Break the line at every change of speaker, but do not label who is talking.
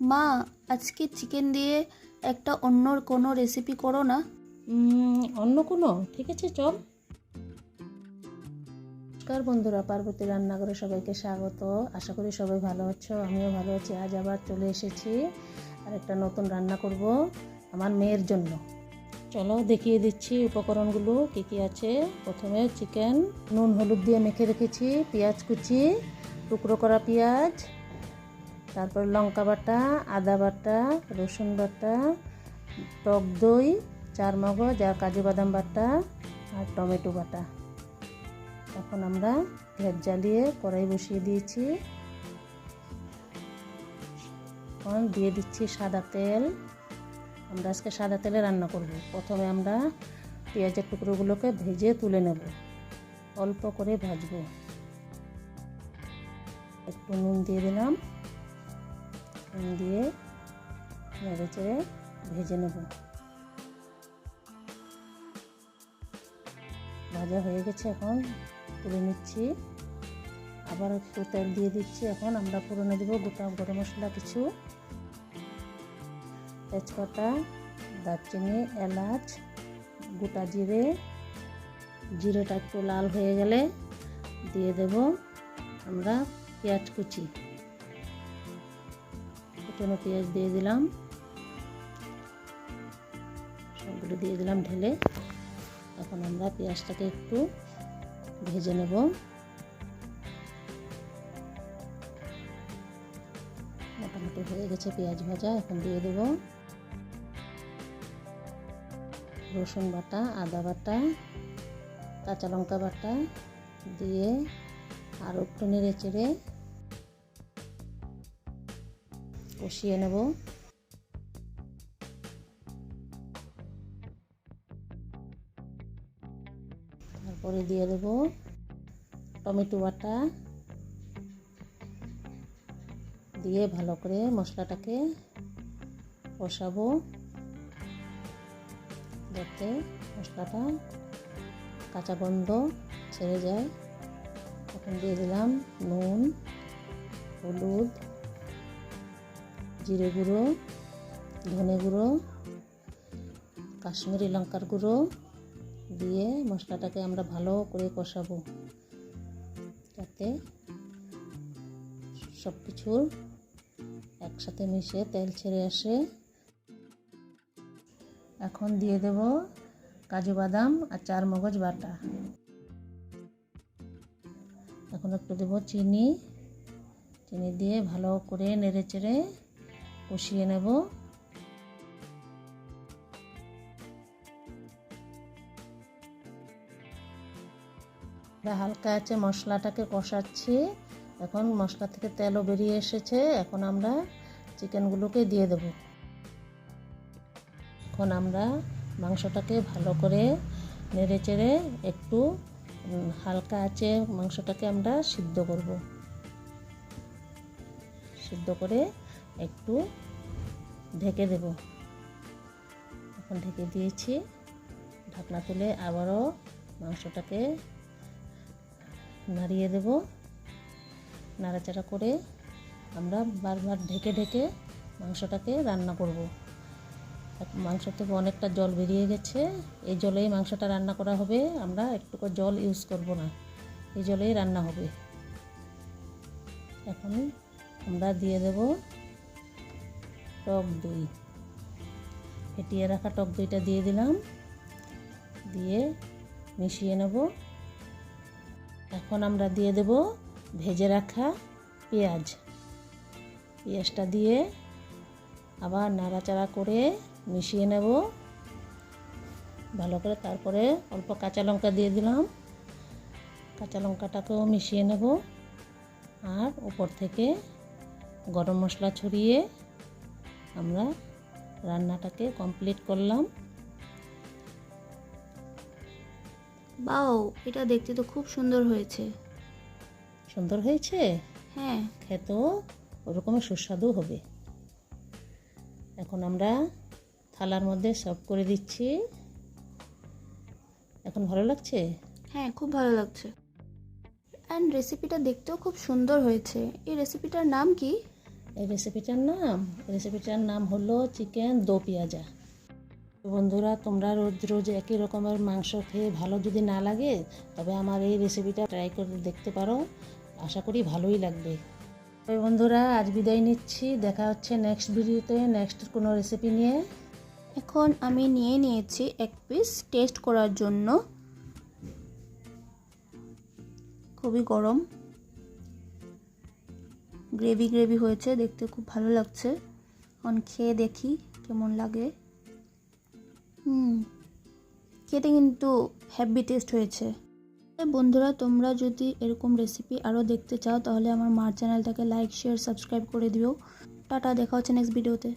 মা আজকে চিকেন দিয়ে একটা অন্য কোনো রেসিপি করো না।
অন্য কোনো? ঠিক আছে চল। নমস্কার বন্ধুরা পার্বতী রান্নাঘরে সবাইকে স্বাগত। আশা করি সবাই ভালো আছো আমিও ভালো আছি। আজ আবার চলে এসেছি আর একটা নতুন রান্না করব আমার মেয়ের জন্য। চলো দেখিয়ে দিচ্ছি উপকরণগুলো কী কী আছে। প্রথমে চিকেন নুন হলুদ দিয়ে মেখে রেখেছি পেঁয়াজ কুচি টুকরো করা পেঁয়াজ তারপর লঙ্কা বাটা, আদা বাটা, রসুন বাটা, টক দই চার মগজ আর কাজু বাদাম বাটা, আর টমেটো বাটা। এখন আমরা ভেজ জ্বালিয়ে কড়াই বসিয়ে দিয়েছি। এখন দিয়ে দিচ্ছি সাদা তেল। আমরা আজকে সাদা তেলে রান্না করব। প্রথমে আমরা পেঁয়াজের টুকরোগুলোকে ভেজে তুলে নেব। অল্প করে ভাজবো। একটু নুন দিয়ে দিলাম। দিয়ে নেড়ে চেড়ে ভেজে নেব। ভাজা হয়ে গেছে এখন, তুলে নিচ্ছি। আবার একটু তেল দিয়ে দিচ্ছি এখন, আমরা পুরনো দেবো গোটা গরম মশলা কিছু। তেজপাতা, দারচিনি, এলাচ, গোটা জিরে, জিরেটা একটু লাল হয়ে গেলে দিয়ে দেব আমরা পেঁয়াজ কুচি। কুচনো পেঁয়াজ দিয়ে দিলাম। সবগুলো দিয়ে দিলাম ঢেলে। এখন আমরা পেঁয়াজটাকে একটু ভেজে নেব। মোটামুটি হয়ে গেছে পেঁয়াজ ভাজা, এখন দিয়ে দেব। রসুন বাটা, আদা বাটা, কাঁচা লঙ্কা বাটা দিয়ে আর একটু নেড়ে চেড়ে কষিয়ে নেব। তারপরে দিয়ে দেব টমেটো বাটা। দিয়ে ভালো করে মশলাটাকে কষাবো যাতে মশলাটা কাঁচা গন্ধ ছেড়ে যায়। এখন দিয়ে দিলাম নুন, হলুদ জিরে গুঁড়ো, ধনে গুঁড়ো, কাশ্মীরি লঙ্কার গুঁড়ো দিয়ে মশলাটাকে আমরা ভালো করে কষাবো। যাতে সব কিছুর একসাথে মিশে তেল ছেড়ে আসে। এখন দিয়ে দেব কাজু বাদাম আর চার মগজ বাটা। এখন একটু দেব চিনি। চিনি দিয়ে ভালো করে নেড়ে চেড়ে কষিয়ে নেব। হালকা আছে, মশলাটাকে কষাচ্ছি। এখন মশলা থেকে তেলও বেরিয়ে এসেছে, এখন আমরা চিকেনগুলোকে দিয়ে দেব। এখন আমরা মাংসটাকে ভালো করে নেড়ে চেড়ে একটু হালকা আছে, মাংসটাকে আমরা সিদ্ধ করব। সিদ্ধ করে একটু ঢেকে দেব। এখন ঢেকে দিয়েছি। ঢাকনা তুলে আবারও মাংসটাকে নাড়িয়ে দেব। নাড়াচাড়া করে আমরা বারবার ঢেকে ঢেকে মাংসটাকে রান্না করব। মাংস থেকে অনেকটা জল বেরিয়ে গেছে। এই জলেই মাংসটা রান্না করা হবে। আমরা একটুকু জল ইউজ করব না। এই জলেই রান্না হবে। এখন আমরা দিয়ে দেব টক দই। ফেটিয়ে রাখা টক দইটা দিয়ে দিলাম। দিয়ে মিশিয়ে নেব। এখন আমরা দিয়ে দেব ভেজে রাখা পেঁয়াজ। পেঁয়াজটা দিয়ে আবার নাড়াচাড়া করে মিশিয়ে নেব। ভালো করে তারপরে অল্প কাঁচা লঙ্কা দিয়ে দিলাম। কাঁচা লঙ্কাটাকেও মিশিয়ে নেব। আর উপর থেকে গরম মশলা ছড়িয়ে আমরা রান্নাটাকে কমপ্লিট করলাম।
বাও এটা দেখতে তো খুব সুন্দর হয়েছে।
সুন্দর হয়েছে?
হ্যাঁ।
খেতেও ওরকমের সুস্বাদু হবে। এখন আমরা থালার মধ্যে সার্ভ করে দিচ্ছি। এখন ভালো লাগছে?
হ্যাঁ খুব ভালো লাগছে। অ্যান্ড রেসিপিটা দেখতেও খুব সুন্দর হয়েছে। এই রেসিপিটার নাম কি?
এই রেসিপিটার নাম? রেসিপিটার নাম হলো চিকেন দো পেঁয়াজা। বন্ধুরা, তোমরা রোজ রোজ একই রকমের মাংস খেয়ে ভালো যদি না লাগে, তবে আমার এই রেসিপিটা ট্রাই করে দেখতে পারো। আশা করি ভালোই লাগবে। তবে বন্ধুরা, আজ বিদায় নিচ্ছি। দেখা হচ্ছে নেক্সট ভিডিওতে নেক্সট কোনো রেসিপি নিয়ে।
এখন আমি নিয়ে নিয়েছি এক পিস টেস্ট করার জন্য। খুবই গরম। গ্রেভি গ্রেভি হয়েছে, দেখতে খুব ভালো লাগছে। এখন খেয়ে দেখি কেমন লাগে। হুম, খেতে কিন্তু হ্যাপি টেস্ট হয়েছে। বন্ধুরা, তোমরা যদি এরকম রেসিপি আরও দেখতে চাও, তাহলে আমার মার চ্যানেলটাকে লাইক শেয়ার সাবস্ক্রাইব করে দিও। টাটা, দেখা হচ্ছে নেক্সট ভিডিওতে